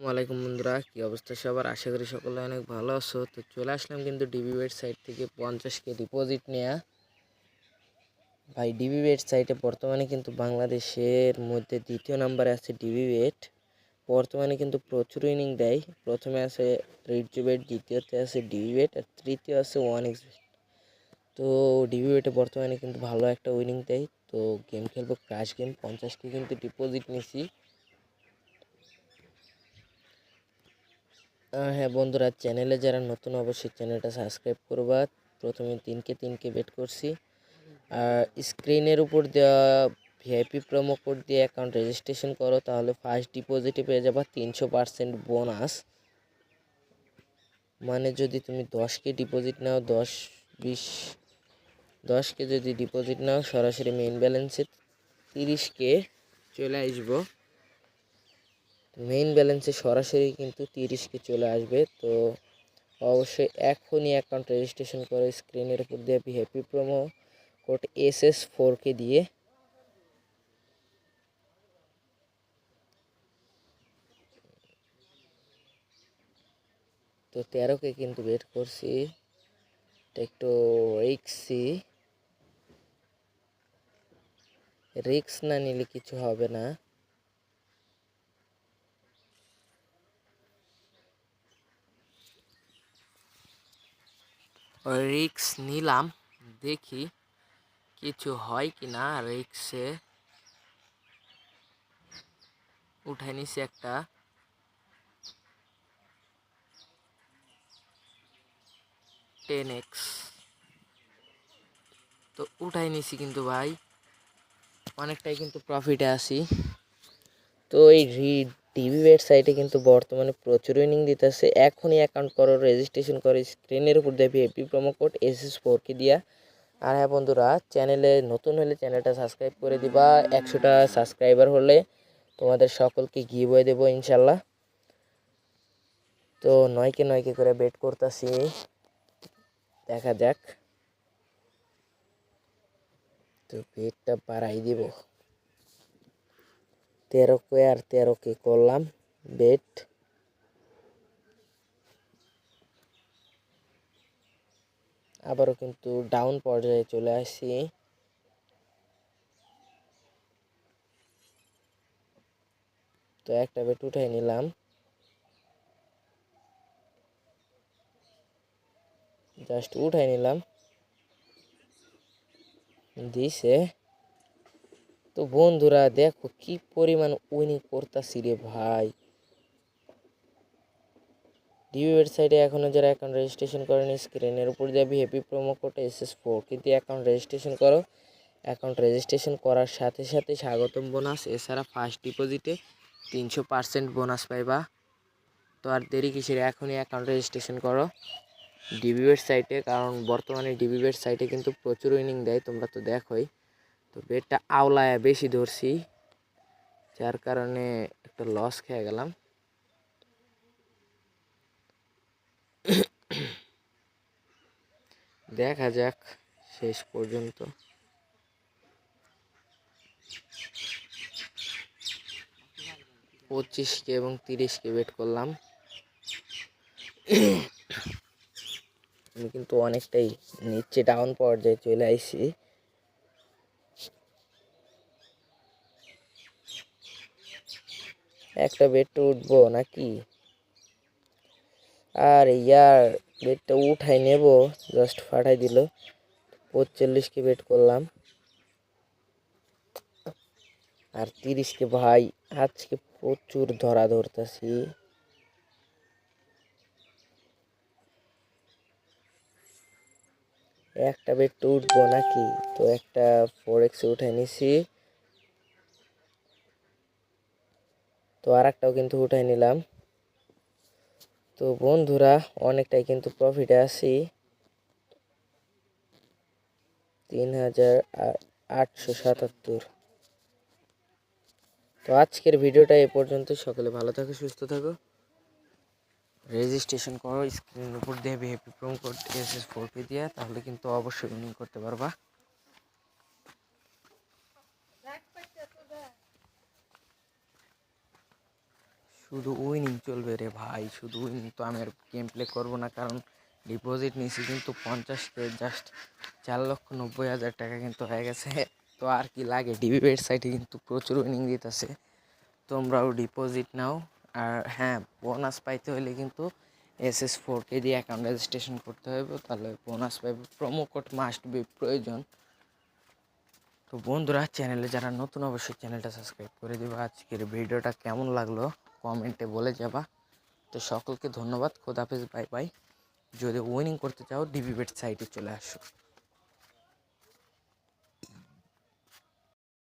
ওয়ালাইকুম বন্ধুরা, কি অবস্থা সবার? আশা করি সকলে অনেক ভালো আছো। তো চলে আসলাম কিন্তু ডিবি বেড সাইট থেকে পঞ্চাশ কে ডিপোজিট নেওয়া ভাই ডিবি বেড সাইটে বর্তমানে কিন্তু বাংলাদেশের মধ্যে দ্বিতীয় নাম্বারে আছে ডিবি বেড বর্তমানে কিন্তু প্রচুর উইনিং দেয়। প্রথমে আছে রিডজু বেড দ্বিতীয়তে আছে ডিবি বেড আর তৃতীয় আছে ওয়ান এক্স তো ডিবি বেডে বর্তমানে কিন্তু ভালো একটা উইনিং দেয়। তো গেম খেলব ক্রাশ গেম পঞ্চাশকে কিন্তু ডিপোজিট নিছি। হ্যাঁ বন্ধুরা, চ্যানেলে যারা নতুন অবশ্যই চ্যানেলটা সাবস্ক্রাইব করবা। প্রথমে তিনকে তিনকে বেট করছি। আর স্ক্রিনের উপর দেওয়া ভিআইপি প্রোমো কোড দিয়ে অ্যাকাউন্ট রেজিস্ট্রেশন করো, তাহলে ফার্স্ট ডিপোজিটে পেয়ে যাবা তিনশো পার্সেন্ট বোনাস মানে যদি তুমি দশকে ডিপোজিট নাও, দশ, বিশ, দশকে যদি ডিপোজিট নাও, সরাসরি মেইন ব্যালেন্সে তিরিশকে চলে আসব। মেইন ব্যালেন্সে সরাসরি কিন্তু তিরিশকে চলে আসবে। তো অবশ্যই এখনই অ্যাকাউন্ট রেজিস্ট্রেশন করে স্ক্রিনের উপর দিয়ে happy promo code S S ফোরকে দিয়ে তো তেরোকে কিন্তু বের করছি। একটু রিক্সি রিক্স না নিলে কিছু হবে না। রিক্স নিলাম, দেখি কিছু হয় কি না রিক্সে উঠাই নিছি একটা। Ten X. তো উঠাই নিছি কিন্তু ভাই, অনেকটাই কিন্তু প্রফিটে আছি। তো এই টিভি ওয়েবসাইটে কিন্তু বর্তমানে প্রচুর ইনিং দিতেছে। এখনই অ্যাকাউন্ট করো রেজিস্ট্রেশন করে স্ক্রিনের উপর দেবে AP promo code S S ফোরকে দিয়া। আর হ্যাঁ বন্ধুরা চ্যানেলে নতুন হলে চ্যানেলটা সাবস্ক্রাইব করে দিবা। একশোটা সাবস্ক্রাইবার হলে তোমাদের সকলকে গিয়ে বয়ে দেবো ইনশাল্লাহ। তো নয়কে নয়কে করে বেট করতেছি। দেখা যাক। তো বেটটা বাড়াই দিব। তেরো কে আর তেরো কে করলাম বেট আবারও কিন্তু ডাউন পর্যায়ে চলে আসি। তো একটা বেট উঠাই নিলাম। জাস্ট উঠাই নিলাম। দিছে। তো বন্ধুরা দেখো কি পরিমাণ উইনিং করতাছি রে ভাই। ডিবি ওয়েবসাইটে এখনও যারা অ্যাকাউন্ট রেজিস্ট্রেশন করেনি স্ক্রিনের উপর যাবি happy promo code S S four কিন্তু অ্যাকাউন্ট রেজিস্ট্রেশন করো অ্যাকাউন্ট রেজিস্ট্রেশন করার সাথে সাথে স্বাগতম বোনাস এছাড়া ফার্স্ট ডিপোজিটে তিনশো পার্সেন্ট বোনাস পাইবা। তো আর দেরি কিসের, এখনই অ্যাকাউন্ট রেজিস্ট্রেশন করো। ডিবি ওয়েবসাইটে কারণ বর্তমানে ডিবি ওয়েবসাইটে কিন্তু প্রচুর উইনিং দেয়, তোমরা তো দেখোই। তো বেডটা আওলায় বেশি ধরছি, যার কারণে একটা লস খেয়ে গেলাম। দেখা যাক, শেষ পর্যন্ত। পঁচিশকে এবং তিরিশকে বেট করলাম। আমি কিন্তু অনেকটাই নিচে ডাউন পর্যায়ে চলে আইছি। একটা বেডটা উঠবো নাকি? আর ইয়ার বেডটা উঠাই নেব জাস্ট ফাটাই দিল। পঁচল্লিশকে বেড করলাম। আর তিরিশকে ভাই, আজকে প্রচুর ধরা ধরতেছি। একটা বেড উঠবো নাকি? তো একটা ফোর এক্সে উঠে নিছি। তো আর একটাও কিন্তু উঠাই নিলাম। তো বন্ধুরা, অনেকটাই কিন্তু প্রফিটে আছি। তিন হাজার আটশো সাতাত্তর। তো আজকের ভিডিওটা এ পর্যন্ত। সকলে ভালো থাকো, সুস্থ থাকো। রেজিস্ট্রেশন করো, স্ক্রিনের উপর দিয়ে happy promo code S S four P দিয়ে, তাহলে কিন্তু অবশ্যই উইনিং করতে পারবা। শুধু উইনিং চলবে রে ভাই, শুধু উইনিং তো আমি আর গেম প্লে করব না, কারণ ডিপোজিট নিয়েছি কিন্তু পঞ্চাশকে জাস্ট চার লক্ষ নব্বই হাজার টাকা কিন্তু হয়ে গেছে। তো আর কি লাগে? ডিবি ওয়েবসাইটে কিন্তু প্রচুর উইনিং দিতেছে। তোমরাও ডিপোজিট নাও। আর হ্যাঁ বোনাস পাইতে হলে কিন্তু এস এস ফোর কে দিয়ে অ্যাকাউন্ট রেজিস্ট্রেশন করতে হবে তাহলে বোনাস পাইবে। প্রোমো কোড মাস্ট বি প্রয়োজন। তো বন্ধুরা চ্যানেলে যারা নতুন, অবশ্যই চ্যানেলটা সাবস্ক্রাইব করে দেবে। আজকের ভিডিওটা কেমন লাগল? কমেন্টে বলে যাবা। তো সকলকে ধন্যবাদ। খোদাফেজ বাই বাই। যদি উইনিং করতে চাও ডিবি বেট সাইটে চলে আসো।